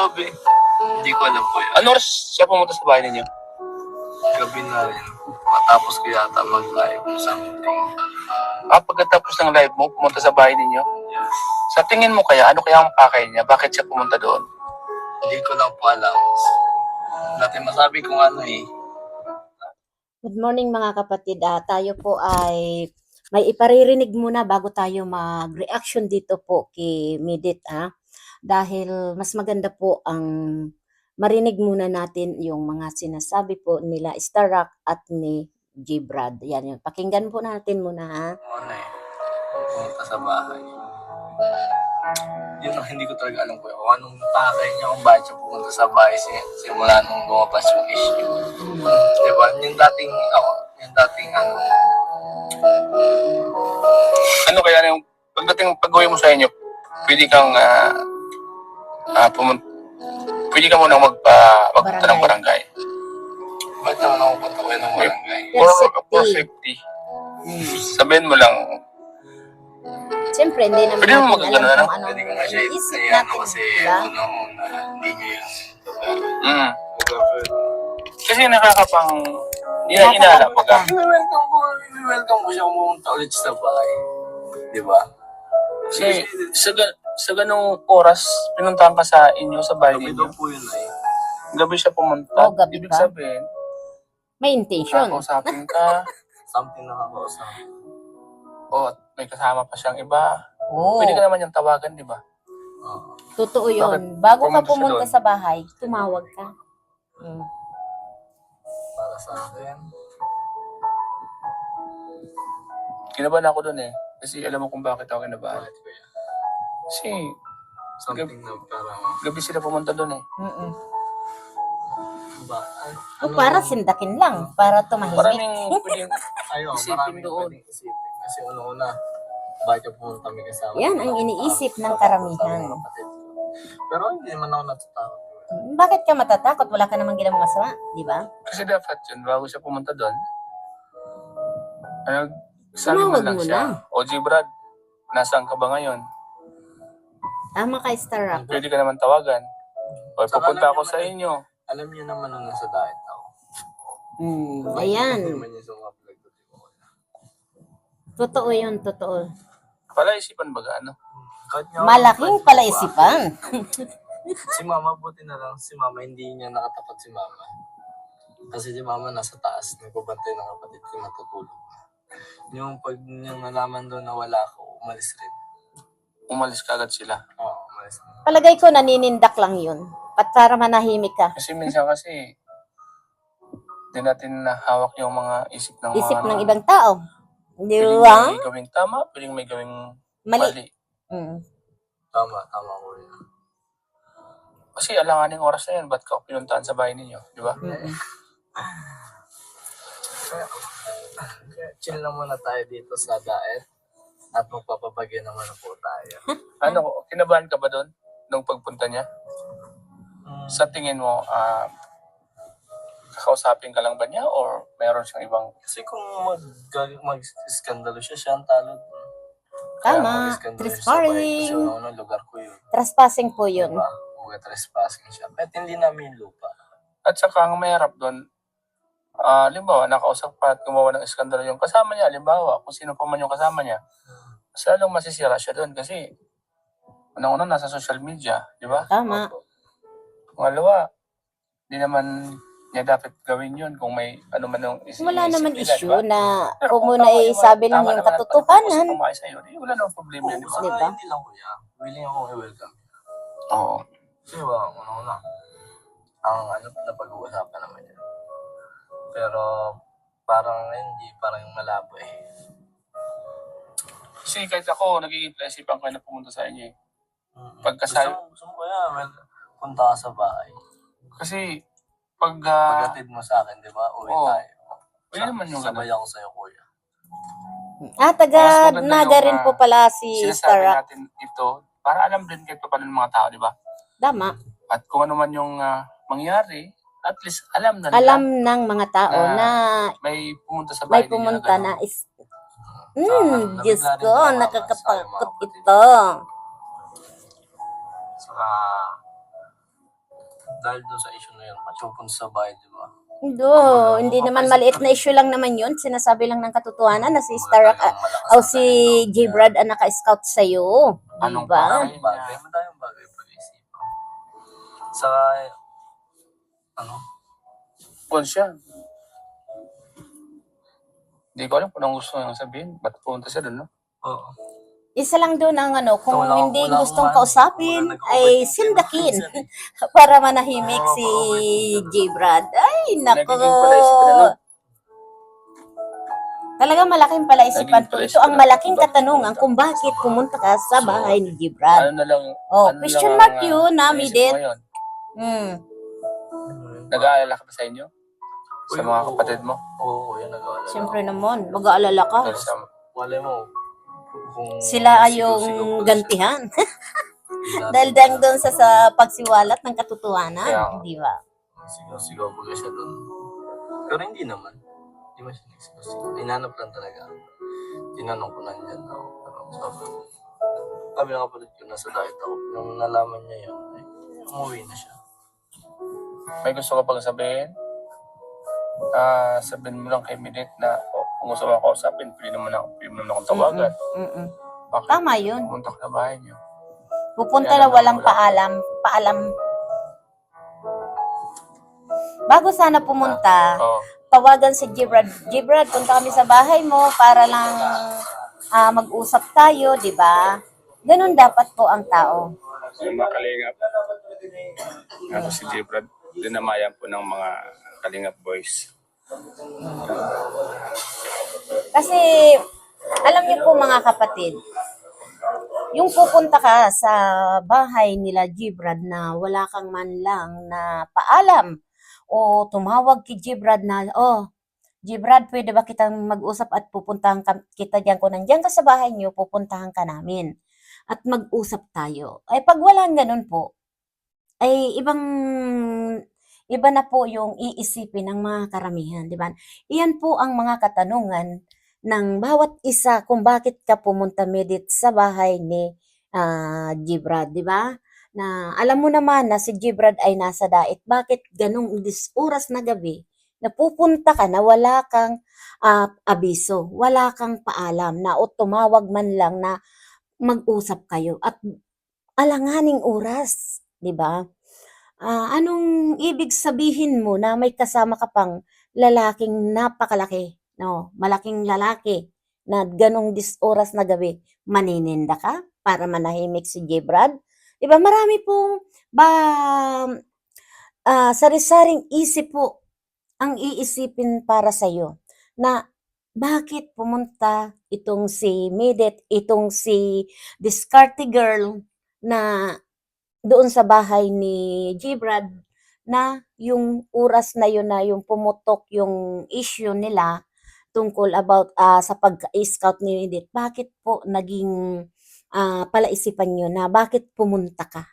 Sabi, hindi ko alam po yun. Ano oras siya pumunta sa bahay ninyo? Gabi na rin. Matapos ko yata mag-live something. Ah, pagkatapos ng live mo, pumunta sa bahay ninyo? Yes. Sa tingin mo kaya, ano kaya ang pakay niya? Bakit siya pumunta doon? Hindi ko lang po alam. Dati masabi kung ano eh. Good morning mga kapatid. Ah, tayo po ay may iparirinig muna bago tayo mag-reaction dito po kay Midit ha. Dahil mas maganda po ang marinig muna natin yung mga sinasabi po nila Starrock at ni G. Yan yun. Pakinggan po natin muna ha. Kung ano eh. Pumunta sa bahay. Yun ang hindi ko talaga alam po. Kung anong pakay niya kung bakit siya pumunta sa bahay si- simula nung lumabas yung issue. Diba? Yung dating ako, yung dating ano, Ano kaya yung pagdating pag-uwi mo sa inyo, pwede kang ah ah, pumunta pwede ka muna magpa magpunta ng barangay. ba't naman ako punta ko yun ng barangay? For For, safety. safety. Sabihin mo lang, Siyempre, hindi naman Pwede mo natin alam na kung anong Pwede ko nga siya isip i- ano natin. kasi unang-una, hindi niya yun. mm, kasi nakakapang, hindi na inala pag I-welcome ko, i-welcome ko siya kung pumunta ulit sa bahay. Di ba? Kasi sa, ga- sa ganong oras, pinuntahan ka sa inyo, sa bahay Gabi ninyo. po yun ay. Gabi siya pumunta. Oh, gabi Ibig ba? sabihin, May intention. kakausapin ka, Something nakakausap. o at may kasama pa siyang iba. Oo. Pwede ka naman yung tawagan, di ba? Oo. Totoo yun. Bakit Bago pumunta ka siya pumunta doon? sa bahay, tumawag ka. Mm. para sa akin. Kinabahan ako dun eh. Kasi alam mo kung bakit ako kinabahan. Bakit ko yan? Kasi Something na parang, gabi sila pumunta dun eh. Mm-mm. ba? O para sindakin lang, para tumahimik. Maraming pwedeng Ayaw, Isipin maraming doon. pwedeng isipin. Kasi una-una, bakit yung pumunta kami kasama? Yan ang iniisip ng karamihan. Kapatid ko. Pero hindi naman ako natatakot. Bakit ka matatakot? Wala ka namang ginawang masama, di ba? Kasi dapat yun, bago siya pumunta doon, ano, sabi mo Tumawag lang mo siya, OG Brad, nasaan ka ba ngayon? Tama ka, Starrock. Pwede ka naman tawagan. O Saka pupunta alam ako sa man- inyo. Alam niyo naman nung nasa diet ako. Mm, Hindi ayan. naman niya sa mga pinagtutunan ko. Totoo yun, totoo. Pala isipan ba ano? Kahit nga- Malaking palaisipan. si mama, buti na lang si mama, hindi niya nakatapat si mama. Kasi si mama nasa taas, nagbabantay ng kapatid ko natutulog. Yung pag niyang nalaman doon na wala ako, umalis rin. Umalis ka agad sila. Palagay ko naninindak lang yun. Pat para manahimik ka. Kasi minsan kasi, di natin nahawak yung mga isip ng Isip mga... ng ibang tao. Di Pwedeng ba? may gawing tama, pwedeng may gawing Mali. mali. Mm. Tama, tama ko yun. Kasi alanganing oras na yan, ba't ka pinuntahan sa bahay ninyo? Di ba? Mm-mm. Kaya, kaya chill lang muna tayo dito sa diet. At magpapabagyan naman na po tayo. Ano, kinabahan ka ba doon nung pagpunta niya? Mm, Sa tingin mo, ah, kakausapin ka lang ba niya or meron siyang ibang kasi kung mag, mag-iskandalo siya, siya ang talo. Tama. mag-iskandalo siya sa bahay. Kasi Trespassing. una-una lugar ko yun. Trespassing po yun. Diba? Mga trespassing siya. Kahit hindi namin yung lupa. At saka ang mahirap doon, ah, limbawa, nakausap pa at gumawa ng iskandalo yung kasama niya, limbawa, kung sino pa man yung kasama niya, mas lalong masisira siya doon kasi unang-una nasa social media, di ba? Tama. Pangalawa, di naman niya dapat gawin yun kung may ano man yung is- Wala isip naman nila, issue di ba? na Pero kung muna tama yung- isabi lang tama yung naman at katotohanan. maayos sa'yo, di, wala namang problema yun, di ba? Diba? hindi lang kuya. Willing akong i-welcome. Oo. Kasi ba, una-una. Ang ano na pag-uusapan naman yan. Pero parang hindi, parang malabo eh. Kasi kahit ako, nagiging isipan ko na pumunta sa inyo eh. Mm. Pagkasal- Gusto, gusto mo kaya, well, punta ka sa bahay. Kasi, pag, ah, Pagkatid mo sa akin, di ba? Uwi Oo. tayo. pwede naman yung Sabay ganun. ako sa'yo, kuya. Ah, taga Naga rin po pala si sinasabi Starrock. natin ito, para alam din kahit paano ng mga tao, di ba? Tama. At kung ano man yung ah, mangyari, at least alam na nila. Alam ng mga tao Na na May pumunta sa bahay may pumunta ganun. na is... Hmm, Diyos ko, ko. ito. Saka, dahil doon sa issue na yun, pachupunta sa bahay, di ba? Do, hindi naman maliit na issue lang naman yun. Sinasabi lang ng katotohanan na si Star malakas o ang si. J. Brad ang naka-scout sa'yo. Anong Diba? Madaming bagay, madaming bagay pag-isipan. Sa, ano, Kung siya. Hindi ko alam kung anong gusto niyang sabihin. Ba't pumunta siya doon, no? oo. Isa lang doon ang ano, kung Wala- hindi wala gustong akong kausapin, wala ay nag-overthink sindakin para manahimik Oo, si overthink J. Brad. Ay, nako. Nagiging palaisip na, no? Talaga malaking palaisipan Naging po. Ito ang na, malaking bakit katanungan pumunta? kung bakit pumunta ka sa So, bahay ni J. Brad. Ano na lang, Oh, ano question lang mark ang, yun, ah, ah, naisip Midit. mo ngayon? Hmm. Nag-aalala ka ba sa inyo? Sa Uy, mga kapatid mo? Oo, yan nag-aalala. Siyempre naman, mag-aalala ka. Dahil sa, Wala mo, kung Sila ay yung gantihan. Dahil dang doon sa, sa pagsiwalat ng katotohanan, Kaya- di ba? Sigaw-sigaw pa siya doon. Pero hindi naman. Hindi man siya nagsigaw-sigaw. Inanap lang talaga. Tinanong ko nandyan ako. Pero sabi ko, sabi ng kapatid ko, nasa diet ako. Nung nalaman niya yun, eh, umuwi na siya. may gusto ka pang sabihin? Ah, sabihin mo lang kay Midit na oh, kung gusto mo ako kausapin, pwede naman ako, pwede naman akong tawagan. Mm-mm. Bakit? Tama yun. Pumunta ka na bahay niyo. Pupunta Kaya na naman walang wala. paalam. Paalam. Bago sana pumunta, Oo. tawagan si Gibrad. Gibrad, punta kami sa bahay mo para lang ah, mag-usap tayo, di ba? Ganun dapat po ang tao. Yung mga kalingap. Ako si Jibrad. Dinamayan po ng mga kalingap boys. Kasi, alam niyo po mga kapatid, yung pupunta ka sa bahay nila Gibrad na wala kang man lang na paalam o tumawag kay Gibrad na, oh, Gibrad, pwede ba kitang mag-usap at pupuntahan ka, kita diyan kung nandiyan ka sa bahay niyo, pupuntahan ka namin at mag-usap tayo. Ay pag walang ganun po, ay ibang iba na po yung iisipin ng mga karamihan, di ba? Iyan po ang mga katanungan ng bawat isa kung bakit ka pumunta medit sa bahay ni ah, Gibrad, di ba? Na alam mo naman na si Gibrad ay nasa dait. Bakit ganong oras na gabi na pupunta ka na wala kang ah, abiso, wala kang paalam na o tumawag man lang na mag-usap kayo at alanganing oras, di ba? Ah, anong ibig sabihin mo na may kasama ka pang lalaking napakalaki, no? Malaking lalaki na ganong dis oras na gabi, manininda ka para manahimik si Gibrad? Di ba? Marami pong ba ah, sari-saring isip po ang iisipin para sa iyo na bakit pumunta itong si Midit, itong si Discarte Girl na doon sa bahay ni Gibrad na yung oras na yun na yung pumutok yung issue nila tungkol about ah, sa pag-scout ni Edith. Bakit po naging ah, palaisipan nyo na bakit pumunta ka?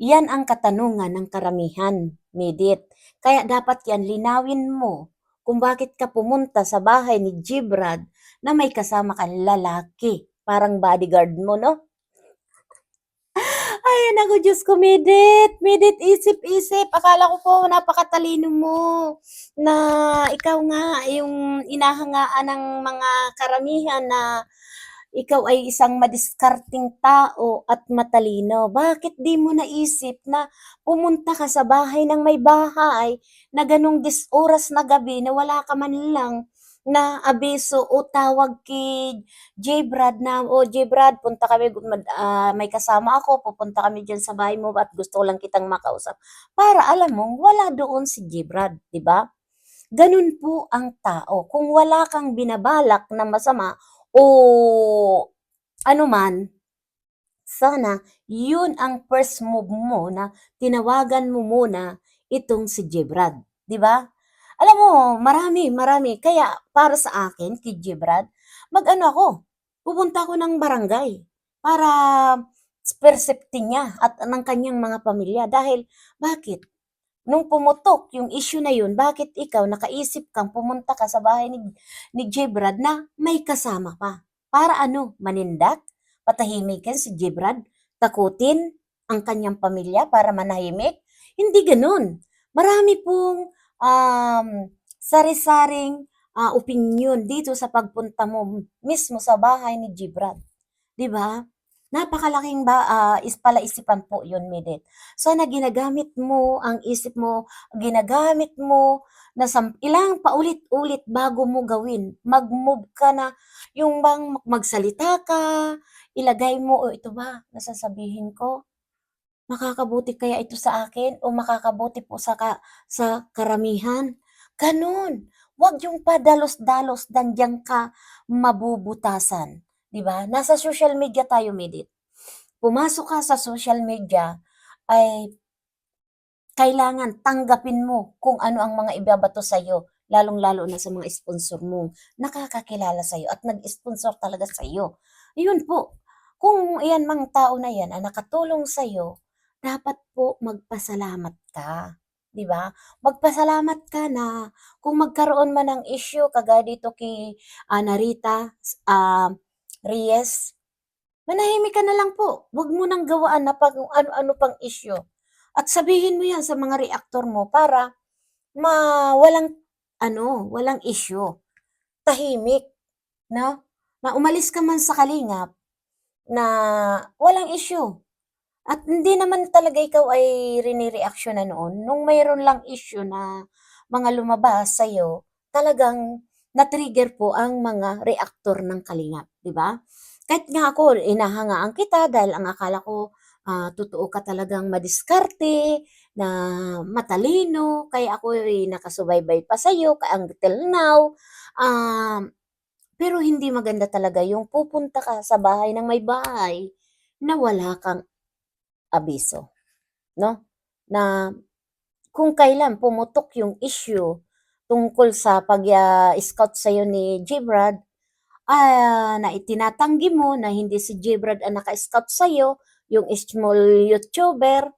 Yan ang katanungan ng karamihan, Medit. Kaya dapat yan linawin mo kung bakit ka pumunta sa bahay ni Gibrad na may kasama kang lalaki. Parang bodyguard mo, no? Ay, naku, Diyos ko, Medit. Medit, isip-isip. Akala ko po napakatalino mo na ikaw nga yung inahangaan ng mga karamihan na ikaw ay isang madiskarting tao at matalino. Bakit di mo naisip na pumunta ka sa bahay ng may bahay na ganong dis oras na gabi na wala ka man lang na abiso o tawag kay J. Brad na, o J. Brad, punta kami, ah, may kasama ako, pupunta kami dyan sa bahay mo at gusto lang kitang makausap. Para alam mo, wala doon si J. Brad, di ba? Ganun po ang tao. Kung wala kang binabalak na masama o ano man, sana yun ang first move mo na tinawagan mo muna itong si Jibrad. Di ba? Alam mo, marami, marami. Kaya para sa akin, kay Jibrad, mag-ano ako, pupunta ako ng barangay para persepti niya at ng kanyang mga pamilya. Dahil, bakit? Nung pumutok yung issue na yun, bakit ikaw nakaisip kang pumunta ka sa bahay ni, ni Jibrad na may kasama pa? Para ano? Manindak? Patahimikin si Jibrad? Takutin ang kanyang pamilya para manahimik? Hindi ganun. Marami pong um, sari-saring ah, opinion dito sa pagpunta mo mismo sa bahay ni Gibran. 'Di ba? Napakalaking ba ah, is palaisipan po 'yun, Midit. Sana ginagamit mo ang isip mo, ginagamit mo na sam- ilang paulit-ulit bago mo gawin. Mag-move ka na, yung bang magsalita ka, ilagay mo, o ito ba, nasasabihin ko, makakabuti kaya ito sa akin o makakabuti po sa ka, sa karamihan. Ganun. Huwag yung padalos-dalos dandiyan ka mabubutasan. 'Di ba? Nasa social media tayo, Midit. Pumasok ka sa social media ay kailangan tanggapin mo kung ano ang mga ibabato sa iyo, lalong-lalo na sa mga sponsor mo nakakakilala sa iyo at nag-sponsor talaga sa iyo. Yun po. Kung iyan mang tao na yan ang nakatulong sa iyo, dapat po magpasalamat ka. 'Di ba? Magpasalamat ka na kung magkaroon man ng issue kagaya dito kay ah, Narita ah, Reyes, manahimik ka na lang po. Huwag mo nang gawaan na pag ano-ano pang issue. At sabihin mo yan sa mga reactor mo para ma walang ano, walang issue. Tahimik, no? Na umalis ka man sa kalingap na walang issue. At hindi naman talaga ikaw ay rinireaksyon na noon. Nung mayroon lang issue na mga lumabas sa'yo, talagang na-trigger po ang mga reactor ng kalingap, di ba? Kahit nga ako, inahangaan kita dahil ang akala ko, ah, totoo ka talagang madiskarte, na matalino, kaya ako ay nakasubaybay pa sa'yo until now. Um, pero hindi maganda talaga yung pupunta ka sa bahay ng may bahay na wala kang abiso, no? Na kung kailan pumutok yung issue tungkol sa pag-scout sa'yo ni Gibrad, ah, na itinatanggi mo na hindi si Gibrad ang naka-scout sa'yo, yung small YouTuber,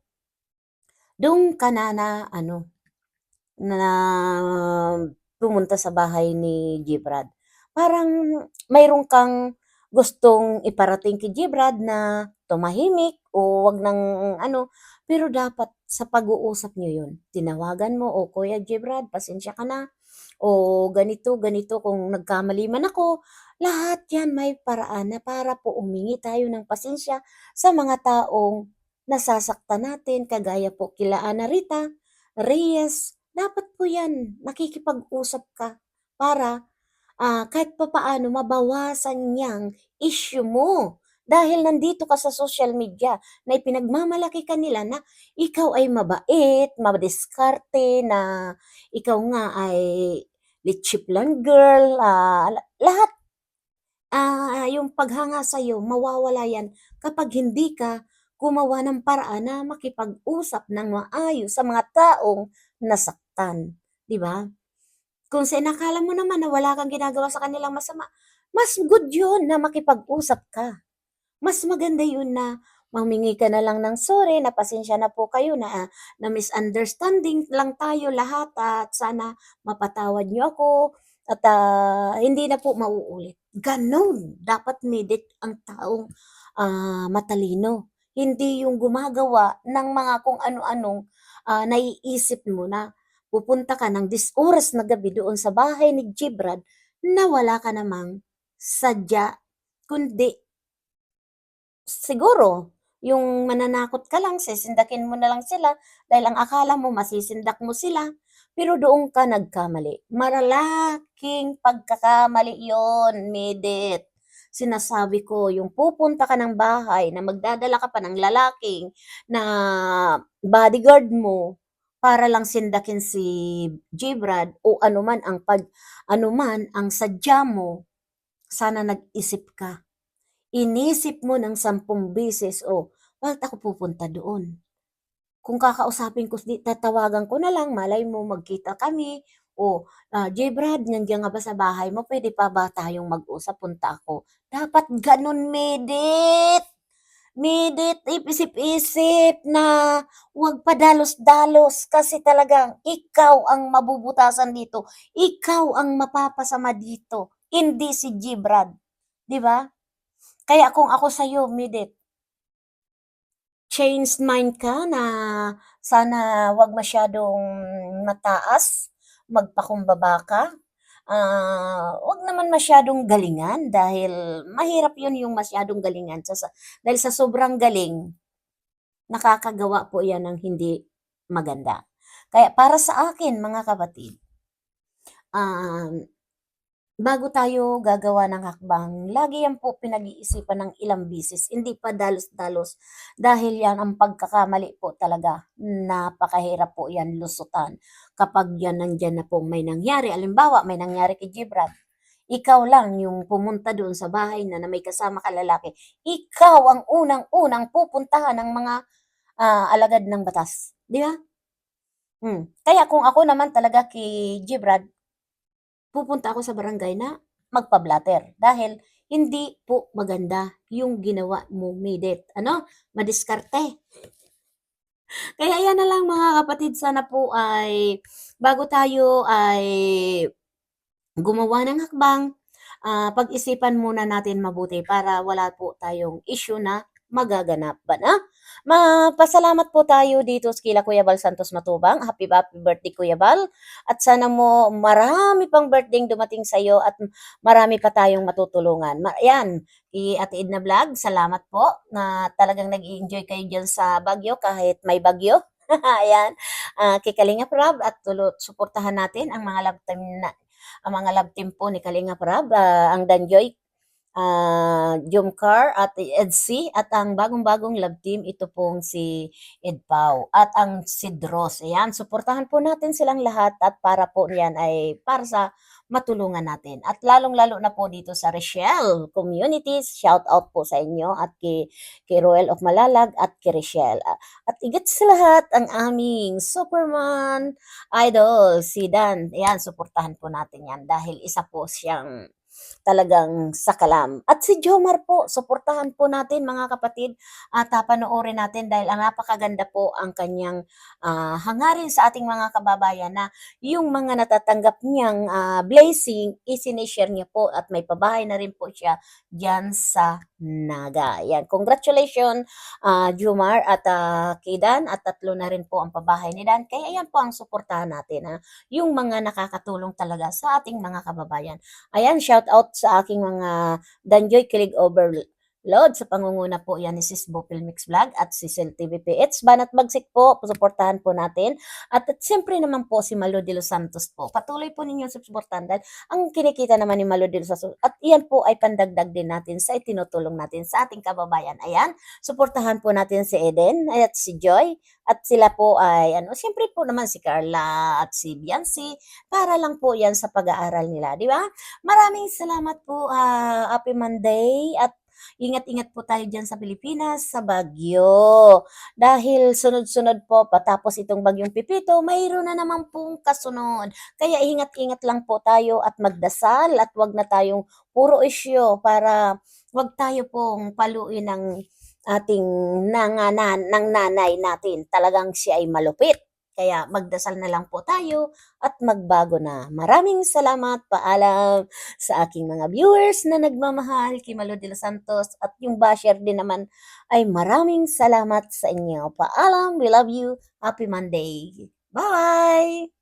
doon ka na na, ano, na pumunta sa bahay ni Gibrad. Parang mayroon kang gustong iparating kay Gibrad na tumahimik o wag nang ano, pero dapat sa pag-uusap nyo yun. Tinawagan mo, o Kuya Gibrad, pasensya ka na. O ganito, ganito, kung nagkamali man ako, lahat yan may paraan na para po umingi tayo ng pasensya sa mga taong nasasaktan natin, kagaya po kila Ana Rita, Reyes, dapat po yan, nakikipag-usap ka para ah, kahit papaano mabawasan niyang issue mo. Dahil nandito ka sa social media na ipinagmamalaki ka nila na ikaw ay mabait, madiskarte, na ikaw nga ay litchip lang girl, la- lahat ah, yung paghanga sa'yo, mawawala yan kapag hindi ka gumawa ng paraan na makipag-usap ng maayos sa mga taong nasaktan. Di ba? Kung sinakala mo naman na wala kang ginagawa sa kanilang masama, mas good yun na makipag-usap ka. Mas maganda yun na mamingi ka na lang ng sorry, na pasensya na po kayo na, na misunderstanding lang tayo lahat at sana mapatawad niyo ako at ah, hindi na po mauulit. Ganon. Dapat midit ang taong ah, matalino. Hindi yung gumagawa ng mga kung ano-anong ah, naiisip mo na pupunta ka ng dis oras na gabi doon sa bahay ni Gibrad na wala ka namang sadya, kundi siguro yung mananakot ka lang, sisindakin mo na lang sila dahil ang akala mo masisindak mo sila, pero doon ka nagkamali. Maralaking pagkakamali yon Midit. Sinasabi ko, yung pupunta ka ng bahay na magdadala ka pa ng lalaking na bodyguard mo para lang sindakin si Gibrad o anuman ang pag anuman ang sadya mo, sana nag-isip ka. Inisip mo ng sampung beses, o, bakit ako pupunta doon? Kung kakausapin ko, tatawagan ko na lang, malay mo, magkita kami, o, ah, J. Brad, nandiyan nga ba sa bahay mo? Pwede pa ba tayong mag-usap? Punta ako. Dapat ganun, Medit! Medit, isip-isip na huwag padalos-dalos kasi talagang ikaw ang mabubutasan dito. Ikaw ang mapapasama dito. Hindi si Gibrad. Di ba? Kaya kung ako sa'yo, Midit, changed mind ka na sana wag masyadong mataas, magpakumbaba ka. Ah, wag naman masyadong galingan dahil mahirap 'yun yung masyadong galingan sa dahil sa sobrang galing, nakakagawa po 'yan ng hindi maganda. Kaya para sa akin mga kapatid, um, bago tayo gagawa ng hakbang, lagi yan po pinag-iisipan ng ilang bisis, hindi pa dalos-dalos dahil yan ang pagkakamali po talaga. Napakahirap po yan lusutan kapag yan nandyan na pong may nangyari. Alimbawa, may nangyari kay Gibran. Ikaw lang yung pumunta doon sa bahay na, na may kasama ka lalaki. Ikaw ang unang-unang pupuntahan ng mga ah, alagad ng batas. Di ba? Hmm. Kaya kung ako naman talaga kay Gibrad, pupunta ako sa barangay na magpa-blatter dahil hindi po maganda yung ginawa mo, Midit. Ano? Madiskarte. Kaya yan na lang mga kapatid, sana po ay bago tayo ay gumawa ng hakbang, ah, pag-isipan muna natin mabuti para wala po tayong issue na magaganap ba na? Mapasalamat po tayo dito kila Kuya Bal Santos Matubang. Happy happy birthday Kuya Bal. At sana mo marami pang birthday dumating sa iyo at marami pa tayong matutulungan. Ma- yan, i Ate Edna Vlog, salamat po na talagang nag-enjoy kayo dyan sa Bagyo kahit may bagyo. Ayan, ah kay Kalinga Prab at tulo, suportahan natin ang mga love team na ang mga love team po ni Kalinga Prab, ah, ang Danjoy, ah Jomcar at Edsi at ang bagong-bagong love team ito pong si Ed Pau at ang si Dross. Ayan, suportahan po natin silang lahat at para po yan ay para sa matulungan natin. At lalong-lalo na po dito sa Rochelle Communities, shout out po sa inyo at kay, kay Roel of Malalag at kay Rochelle. At igat sa lahat ang aming Superman idol, si Dan. Ayan, suportahan po natin yan dahil isa po siyang talagang sakalam. At si Jomar po, suportahan po natin mga kapatid at uh, panoorin natin dahil ang napakaganda po ang kanyang ah, hangarin sa ating mga kababayan na yung mga natatanggap niyang ah, blessing, isinishare niya po at may pabahay na rin po siya dyan sa Naga. Yan, congratulations ah, Jomar at uh, Kidan at tatlo na rin po ang pabahay ni Dan. Kaya yan po ang suportahan natin ha. Yung mga nakakatulong talaga sa ating mga kababayan. Ayan, shout out sa aking mga Danjoy Kilig Overload sa pangunguna po yan ni Sis Bopil Mix Vlog at si Sel TVP. It's Banat Bagsik po, suportahan po natin. At, at siyempre naman po si Malo de los Santos po. Patuloy po ninyo suportahan dahil ang kinikita naman ni Malo de los Santos at iyan po ay pandagdag din natin sa itinutulong natin sa ating kababayan. Ayan, suportahan po natin si Eden at si Joy at sila po ay ano, siyempre po naman si Carla at si Biancy para lang po yan sa pag-aaral nila, di ba? Maraming salamat po, ah, Happy Monday at ingat-ingat po tayo dyan sa Pilipinas, sa Bagyo. Dahil sunod-sunod po, patapos itong Bagyong Pipito, mayroon na naman pong kasunod. Kaya ingat-ingat lang po tayo at magdasal at wag na tayong puro isyo para wag tayo pong paluin ng ating nanganan ng nanay natin. Talagang siya ay malupit. Kaya magdasal na lang po tayo at magbago na. Maraming salamat, paalam sa aking mga viewers na nagmamahal kay Malo de los Santos at yung basher din naman ay maraming salamat sa inyo. Paalam, we love you. Happy Monday. Bye!